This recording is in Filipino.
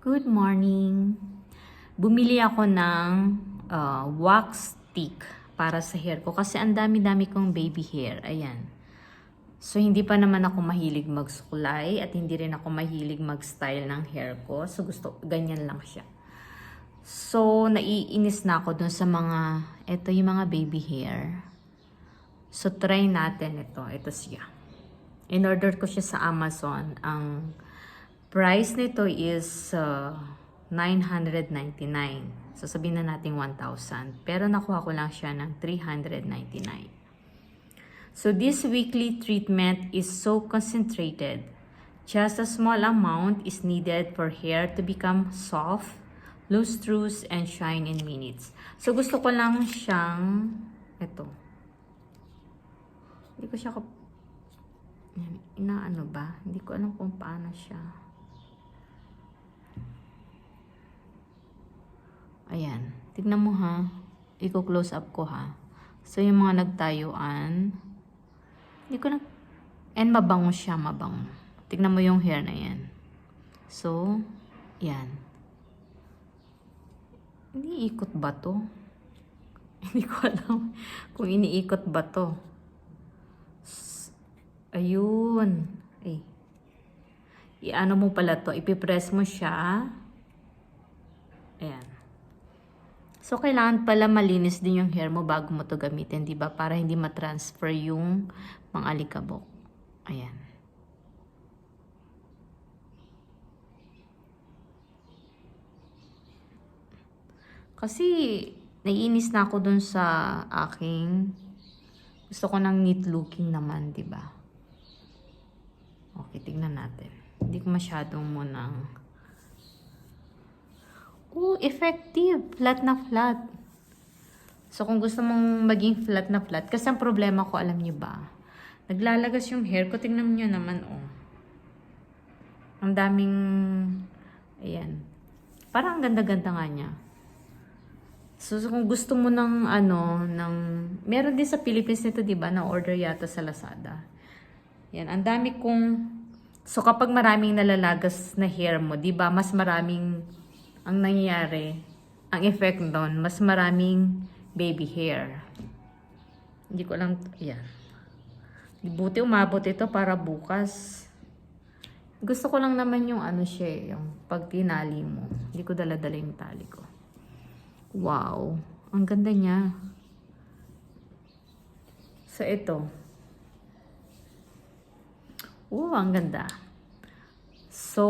Good morning! Bumili ako ng uh, wax stick para sa hair ko kasi ang dami-dami kong baby hair. Ayan. So, hindi pa naman ako mahilig magsukulay at hindi rin ako mahilig mag-style ng hair ko. So, gusto, ganyan lang siya. So, naiinis na ako dun sa mga, ito yung mga baby hair. So, try natin ito. Ito siya. In-order ko siya sa Amazon. Ang price nito is uh, 999. So, sabihin na natin 1,000. Pero nakuha ko lang siya ng 399. So, this weekly treatment is so concentrated. Just a small amount is needed for hair to become soft, lustrous, and shine in minutes. So, gusto ko lang siyang, ito. Hindi ko siya, inaano ba? Hindi ko alam kung paano siya. Ayan. Tignan mo ha. Iko-close up ko ha. So, yung mga nagtayuan, hindi ko na... And mabango siya, mabango. Tignan mo yung hair na yan. So, yan. Iniikot ba to? Hindi ko alam kung iniikot ba to. Ayun. Ay. Iano mo pala to. Ipipress mo siya. Ayan. So, kailangan pala malinis din yung hair mo bago mo to gamitin, di ba? Para hindi matransfer yung mga alikabok. Ayan. Kasi, naiinis na ako dun sa aking gusto ko ng neat looking naman, di ba? Okay, tignan natin. Hindi ko masyadong munang Oh, effective. Flat na flat. So, kung gusto mong maging flat na flat, kasi ang problema ko, alam niyo ba? Naglalagas yung hair ko. Tingnan niyo naman, oh. Ang daming, ayan. Parang ang ganda-ganda nga niya. So, so, kung gusto mo ng, ano, ng, meron din sa Philippines nito, di ba, na order yata sa Lazada. Yan, ang dami kong, so kapag maraming nalalagas na hair mo, di ba, mas maraming, ang nangyayari, ang effect doon, mas maraming baby hair. Hindi ko lang, yan. Buti umabot ito para bukas. Gusto ko lang naman yung ano siya, eh, yung pag tinali mo. Hindi ko dala-dala yung tali ko. Wow. Ang ganda niya. So, ito. Oh, ang ganda. So,